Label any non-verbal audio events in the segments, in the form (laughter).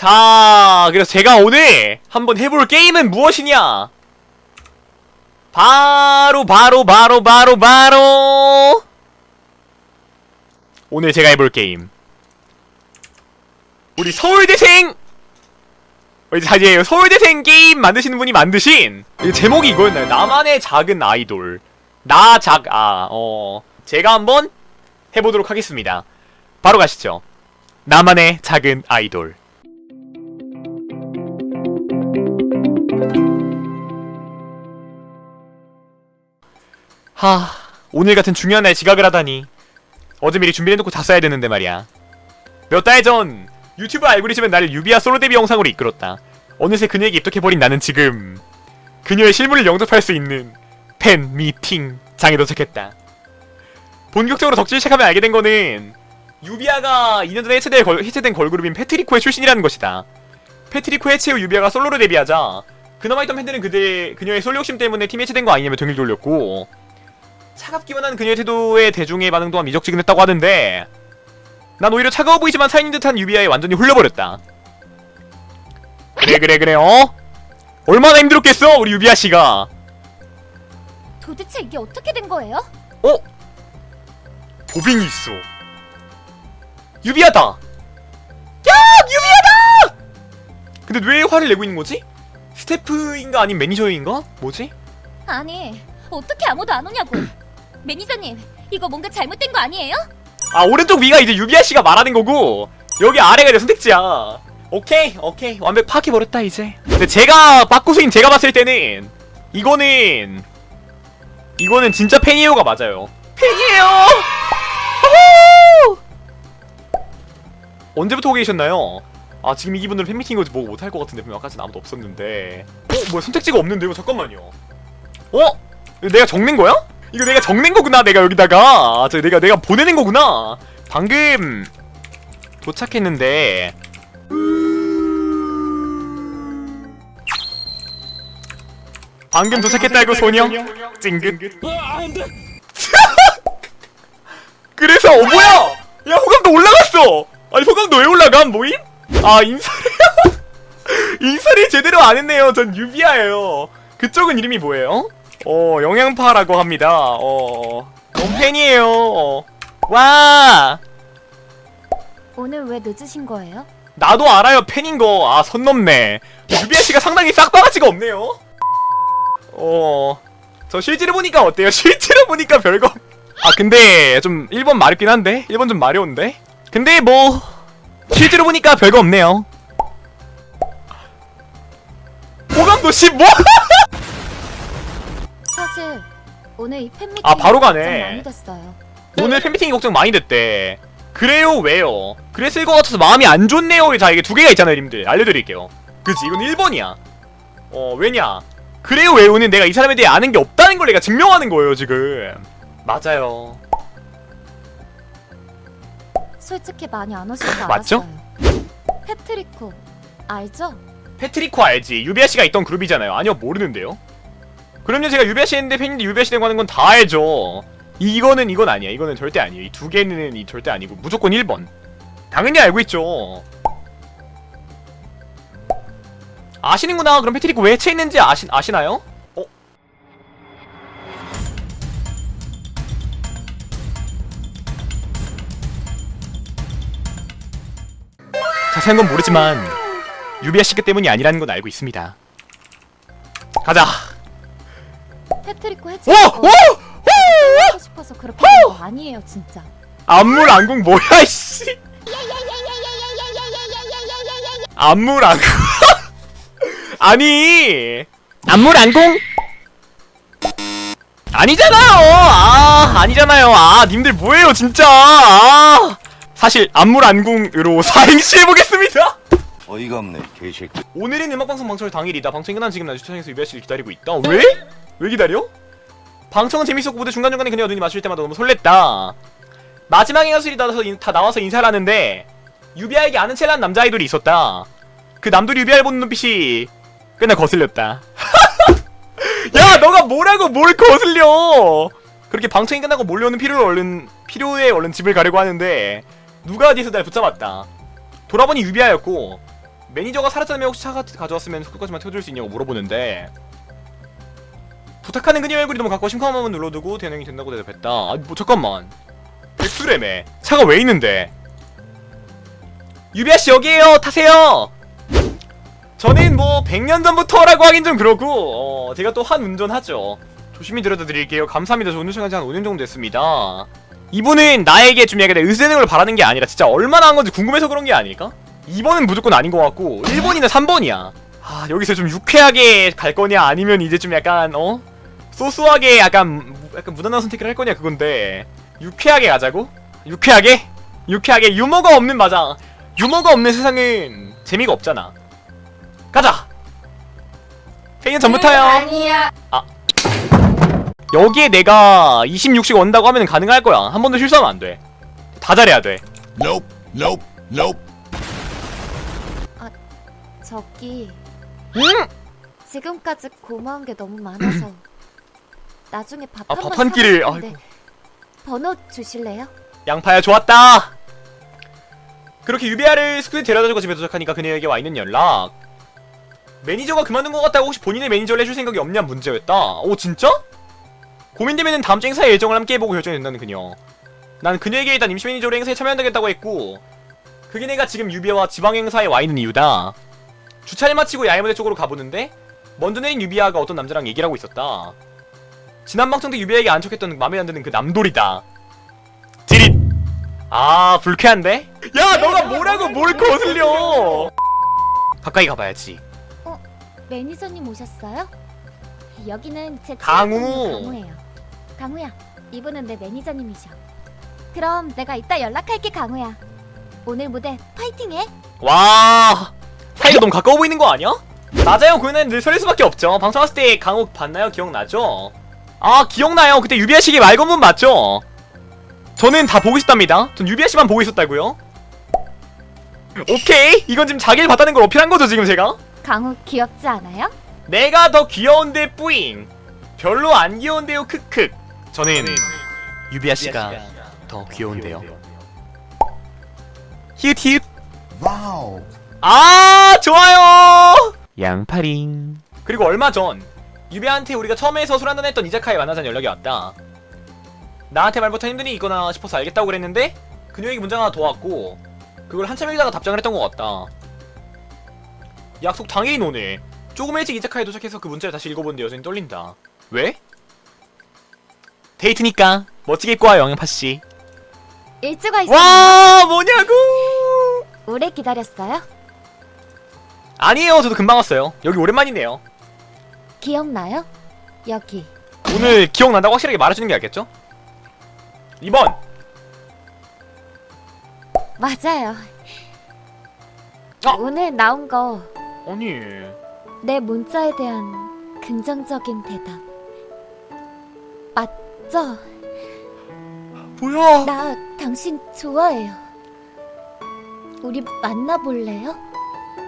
자, 그래서 제가 오늘 한번 해볼 게임은 무엇이냐? 바로, 바로, 바로, 바로, 바로! 오늘 제가 해볼 게임. 우리 서울대생! 어, 이제 이제 서울대생 게임 만드시는 분이 만드신 이 제목이 이거였나요? 나만의 작은 아이돌. 나 작, 아, 어. 제가 한번 해보도록 하겠습니다. 바로 가시죠. 나만의 작은 아이돌. 하, 오늘 같은 중요한 날 지각을 하다니. 어제 미리 준비해놓고 다 써야 되는데 말이야. 몇 달 전 유튜브 알고리즘은 나를 유비아 솔로 데뷔 영상으로 이끌었다. 어느새 그녀에게 입덕해버린 나는 지금 그녀의 실물을 영접할 수 있는 팬 미팅 장에 도착했다. 본격적으로 덕질 시작하면 알게 된 거는 유비아가 2년 전에 해체된, 걸, 해체된 걸그룹인 패트리코의 출신이라는 것이다. 패트리코 해체 후 유비아가 솔로로 데뷔하자 그나마 있던 팬들은 그대 그녀의 솔로 욕심 때문에 팀이 해체된 거 아니냐며 등을 돌렸고 차갑기만 한 그녀의 태도에 대중의 반응 또한 미적지근했다고 하는데 난 오히려 차가워 보이지만 사인인 듯한 유비아에 완전히 홀려버렸다. 그래 그래 그래 어? 얼마나 힘들었겠어 우리 유비아 씨가 도대체 이게 어떻게 된 거예요? 어? 도빙이 있어. 유비아다. 야 유비아다. 근데 왜 화를 내고 있는 거지? 스태프인가 아니면 매니저인가? 뭐지? 아니 어떻게 아무도 안 오냐고 (clears throat) 매니저님 이거 뭔가 잘못된 거 아니에요? 아 오른쪽 위가 이제 유비아 씨가 말하는 거고 여기 아래가 이제 선택지야. 오케이 오케이 완벽 파악해 버렸다 이제. 근데 제가 빠꾸스인 제가 봤을 때는 이거는 이거는 진짜 팬이에요가 맞아요. 호호! 언제부터 오고 계셨나요? 아 지금 이분들은 팬미팅인 거지 뭐 못할 것 같은데 분명 아까는 아무도 없었는데 어? 뭐야 선택지가 없는데요? 잠깐만요 어? 이거 내가 적는 거야? 이거 내가 적는 거구나 내가 여기다가. 아, 저 내가 내가 보내는 거구나. 방금 도착했는데. 방금 도착했다고 소녀? 찡긋. (laughs) 그래서 어 뭐야? 야 호감도 올라갔어. 아니 호감도 왜 올라감 모임? 아 인사를 (laughs) 인사를 제대로 안 했네요. 전 유비아예요. 그쪽은 이름이 뭐예요? 어 영양파라고 합니다 어 너무 팬이에요 어. 와 오늘 왜 늦으신 거예요? 나도 알아요 팬인 거. 아, 선 넘네. 유비아 씨가 상당히 싹바가지가 없네요. 어. 저 실제로 보니까 어때요? (laughs) 실제로 보니까 별거. 아, 근데 좀 1번 마렵긴 한데. 1번 좀 마려운데. 근데 뭐 실제로 보니까 별거 없네요. 호감도 씨 뭐? (laughs) 사실 오늘 이 팬미팅 아, 바로 가네. 많이 됐어요 오늘 팬미팅이 걱정 많이 됐대. 그래요, 왜요? 그랬을 것 같아서 마음이 안 좋네요. 자, 이게 두 개가 있잖아요, 님들. 알려드릴게요. 그치, 이건 1번이야. 어, 왜냐? 그래요, 왜요는 내가 이 사람에 대해 아는 게 없다는 걸 내가 증명하는 거예요, 지금. 맞아요. 솔직히 많이 안 오실 거 맞죠? 알았어요 패트리코 알죠? 패트리코 알지? 유비아 씨가 있던 그룹이잖아요. 아니요, 모르는데요? 그럼요, 제가 했는데 팬인데 유비아 씨 되고 하는 건 다 알죠. 이거는 이건 아니야. 이거는 절대 아니에요. 이 두 개는 이 절대 아니고 무조건 1번. 당연히 알고 있죠. 아시는구나. 그럼 패트리코 왜 해체했는지 아시, 아시나요? 어? 자세한 건 모르지만 유비아 씨가 때문이 아니라는 건 알고 있습니다. 가자. 패트리코 해체 오! 오! 하고 싶어서 그렇게 된 거 아니에요 진짜 안물 안궁 뭐야 씨. 안물 안궁. (laughs) 아니. 안물 안궁. 아니잖아요. 아, 아니잖아요. 아, 님들 뭐예요, 진짜. 아. 사실 안물 안궁으로 (laughs) 사행시 해보겠습니다. 어이가 없네 개새끼 오늘은 음악방송 방송을 당일이다. 방송이 끝난 지금 나 주차장에서 유비아 씨를 기다리고 있다. 왜? 왜 기다려? 방송은 재밌었고 무대 중간중간에 그녀가 눈이 마주칠 때마다 너무 설렜다. 마지막에 가수들이 다 나와서, 인- 다 나와서 인사를 하는데 유비아에게 아는 첼란 남자 아이돌이 있었다. 그 남돌이 유비아를 보는 눈빛이 꽤나 거슬렸다. (laughs) 야, 너가 뭐라고 뭘 거슬려? 그렇게 방송이 끝나고 몰려오는 필요를 얼른 필요에 얼른 집을 가려고 하는데 누가 어디서 날 붙잡았다. 돌아보니 유비아였고 매니저가 사라졌다면 혹시 차 가져왔으면 속도까지만 태워줄 수 있냐고 물어보는데 부탁하는 그녀의 얼굴이 너무 가까워 심쿵한 번만 눌러두고 대응이 된다고 대답했다. 아뭐 잠깐만. 백수래매. 차가 왜 있는데? 유비아씨 여기에요. 타세요. 저는 뭐 100년 전부터라고 하긴 좀 그러고 어, 제가 또 한 운전하죠. 조심히 들여다드릴게요. 감사합니다. 저 운전시간이 한 5년 정도 됐습니다. 이분은 나에게 좀 약간 걸 바라는 게 아니라 진짜 얼마나 한 건지 궁금해서 그런 게 아닐까? 2번은 무조건 아닌 것 같고 1번이나 3번이야. 아 여기서 좀 유쾌하게 갈 거냐? 아니면 이제 좀 약간 어? 소소하게 약간 무- 약간 무난한 선택을 할 거냐 그건데. 유쾌하게 가자고? 유쾌하게? 유쾌하게 유머가 없는 맞아 유머가 없는 세상은 재미가 없잖아. 가자! 100년 전부터요. 아니야. 여기에 내가 26씩 원다고 하면 가능할 거야. 한 번도 실수하면 안돼다 잘해야 돼. Nope, nope, nope. 저기. 음! 지금까지 고마운 게 너무 많아서 나중에 밥 아, 한번 밥한 끼를, 번호 주실래요? 양파야 좋았다. 그렇게 유비아를 스쿠에 데려다주고 집에 도착하니까 그녀에게 와 있는 연락. 매니저가 그만둔 것 같다고 혹시 본인의 매니저를 해줄 생각이 없냐 문제였다. 오 진짜? 고민되면은 다음 주 행사의 일정을 함께 해보고 결정이 된다는 그녀. 난 그녀에게 일단 임시 매니저로 행사에 참여한다겠다고 했고 그게 내가 지금 유비아와 지방 행사에 와 있는 이유다. 주차를 마치고 야외 무대 쪽으로 가보는데 먼저 내린 유비아가 어떤 남자랑 얘기를 하고 있었다. 지난 방송 때 유비아에게 안 척했던 맘에 안 드는 그 남돌이다. 디릿 아 불쾌한데? 야 너가 뭐라고 뭘 거슬려 가까이 가봐야지 매니저님 오셨어요? 여기는 제 강우. 강우예요. 강우야, 이분은 내 매니저님이셔. 그럼 내가 이따 연락할게 강우야. 오늘 무대 파이팅해. 와 사이가 너무 가까워 보이는 거 아니야? 맞아요 그는 늘 설릴 수밖에 없죠 방송했을 때 강욱 봤나요? 기억나죠? 아 기억나요. 그때 유비아 씨기 말건분 맞죠? 저는 다 보고 있었답니다. 전 유비아 씨만 보고 있었다고요? 오케이. 이건 지금 자기를 봤다는 걸 어필한 거죠 지금 제가? 강우 귀엽지 않아요? 내가 더 귀여운데 뿌잉. 별로 안 귀여운데요 크크. 저는 유비아 씨가 더 귀여운데요. 히읗 히읗. Wow. 아 좋아요. 양파링. 그리고 얼마 전 유비한테 우리가 처음에서 술 한잔 했던 이자카에 만나자는 연락이 왔다. 나한테 말부터 힘드니 있거나 싶어서 알겠다고 그랬는데 그녀에게 문자가 하나 더 왔고 그걸 한참 읽다가 답장을 했던 것 같다. 약속 당일인 오늘 조금 일찍 이자카에 도착해서 그 문자를 다시 읽어보는데 여전히 떨린다. 왜? 데이트니까 멋지게 입고 와요 영파씨. 일찍 와 있어. 와 뭐냐고! 오래 기다렸어요? 아니에요. 저도 금방 왔어요. 여기 오랜만이네요 기억나요? 여기. 오늘 기억난다고 확실하게 말해주는 게 낫겠죠? 2번 맞아요. 어? 오늘 나온 거 내 아니 문자에 대한 긍정적인 대답. 맞죠? 뭐야 나 당신 좋아해요. 우리 만나볼래요?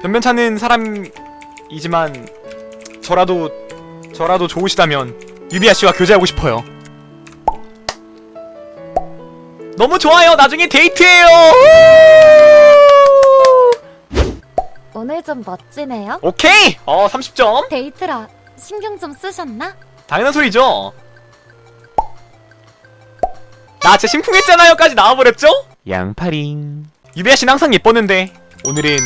변변찮은 사람이지만 저라도 저라도 좋으시다면 유비아 씨와 교제하고 싶어요. 너무 좋아요. 나중에 데이트해요. 오늘 좀 멋지네요. 오케이. 어 30점. 데이트라 신경 좀 쓰셨나? 당연한 소리죠. 나 진짜 심쿵했잖아요까지 나와버렸죠? 양파링 유비아 씨는 항상 예뻤는데 오늘은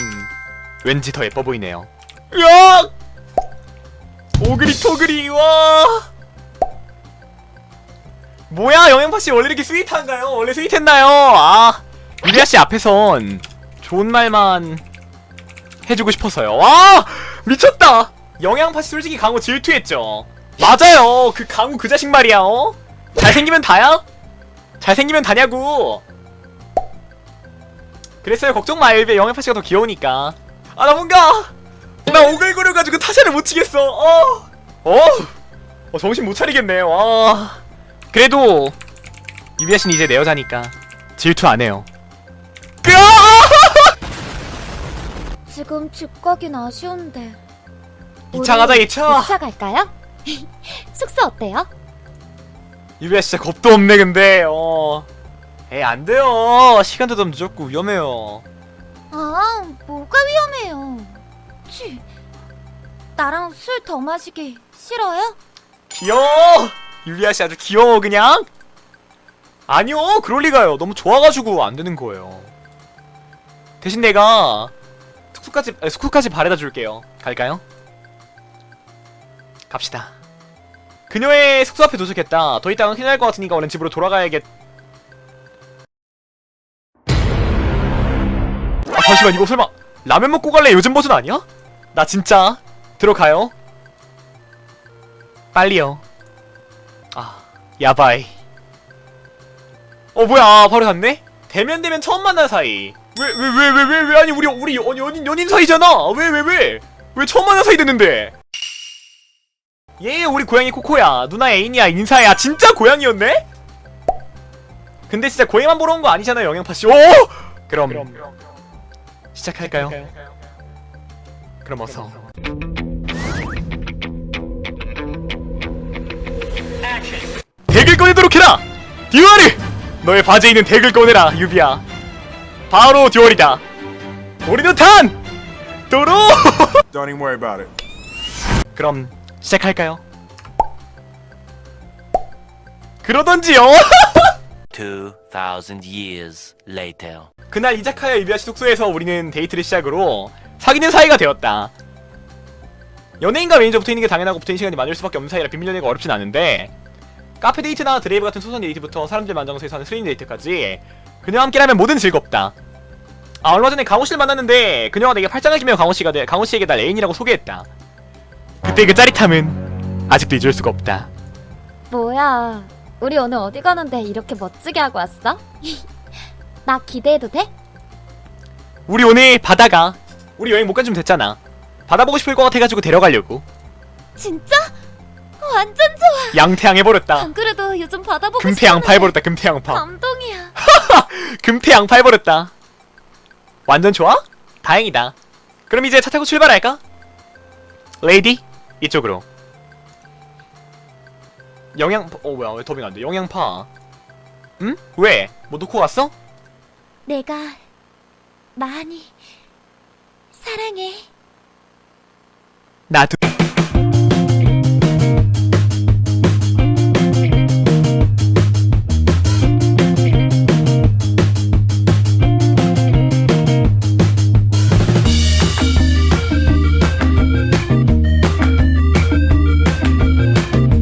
왠지 더 예뻐 보이네요. 으악 오그리 토그리 와 뭐야 영양파 씨 원래 이렇게 스윗한가요? 원래 스윗했나요? 아 유비아 씨 앞에선 좋은 말만 해주고 싶어서요 와 미쳤다 영양파 씨 솔직히 강호 질투했죠 맞아요 그 강호 그 자식 말이야 어? 잘생기면 다야? 잘생기면 다냐고 그랬어요 걱정 마 엘베 영양파 씨가 더 귀여우니까 아 나 뭔가 나 오글거려가지고 타샤를 못 치겠어 어? 어? 어 정신 못 차리겠네 와 그래도 유비아 씨는 이제 내 여자니까 질투 안 해요! 지금 집 가긴 아쉬운데. 2차 가자 2차 2차 갈까요? (laughs) 숙소 어때요? 유비아 진짜 겁도 없네 근데 어 에이 안 돼요 시간도 좀 늦었고 위험해요 아, 뭐가 위험해요. 혹시 나랑 술 더 마시기 싫어요? 귀여워! 유리아 씨 아주 귀여워 그냥. 아니요 그럴 리가요. 너무 좋아가지고 안 되는 거예요. 대신 내가 숙소까지 숙소까지 바래다 줄게요. 갈까요? 갑시다. 그녀의 숙소 앞에 도착했다. 더 있다가 큰일 날 것 같으니까 얼른 집으로 돌아가야겠 아 잠시만 이거 설마 라면 먹고 갈래? 요즘 버전 아니야? 나 진짜 들어가요? 빨리요. 아 야바이. 어 뭐야 바로 갔네? 대면 대면 처음 만난 사이. 왜 왜 왜 왜 왜 왜? 아니 우리 우리 연, 연인 연인 사이잖아. 왜 왜 왜? 왜 처음 만난 사이 됐는데? 얘 우리 고양이 코코야. 누나 애인이야 인사야. 진짜 고양이였네? 근데 진짜 고양이만 보러 온 거 아니잖아요 영양파씨. 오! 그럼, 시작할까요? 그럼 어서 덱을 꺼내도록 해라! 듀얼이! 너의 바지에 있는 덱을 꺼내라 유비야 바로 듀얼이다 우리는 탄! 도로! (laughs) Don't even worry about it. 그럼 시작할까요? 그러던지요 (laughs) 2,000 years later. 그날 이자카야 유비아씨 숙소에서 우리는 데이트를 시작으로 사귀는 사이가 되었다 연예인과 매니저 붙어있는 게 당연하고 붙어있는 시간이 많을 수밖에 없는 사이라 비밀 연애가 어렵진 않은데 카페 데이트나 드레이브 같은 소소한 데이트부터 사람들 만장소에서 하는 스트레인 데이트까지 그녀와 함께라면 뭐든 즐겁다 아 얼마 전에 강호씨를 만났는데 그녀가 내게 팔짱을 끼며 강호씨가 돼 강호씨에게 날 애인이라고 소개했다 그때 그 짜릿함은 아직도 잊을 수가 없다 뭐야? 우리 오늘 어디 가는데 이렇게 멋지게 하고 왔어? (laughs) 나 기대해도 돼? 우리 오늘 바다가 우리 여행 못 간 좀 됐잖아 바다 보고 싶을 것 같아가지고 데려가려고 진짜? 완전 좋아. 양태양 해버렸다 안 그래도 요즘 바다 보고 금태 양파 싶었는데 해버렸다 금태 양파 감동이야. (laughs) 금태 양파 해버렸다 완전 좋아? 다행이다 그럼 이제 차 타고 출발할까? 레이디 이쪽으로 영양 어 뭐야 왜 더빙 안 돼 영양파 응? 왜? 뭐 놓고 갔어? 내가 많이 사랑해. 나도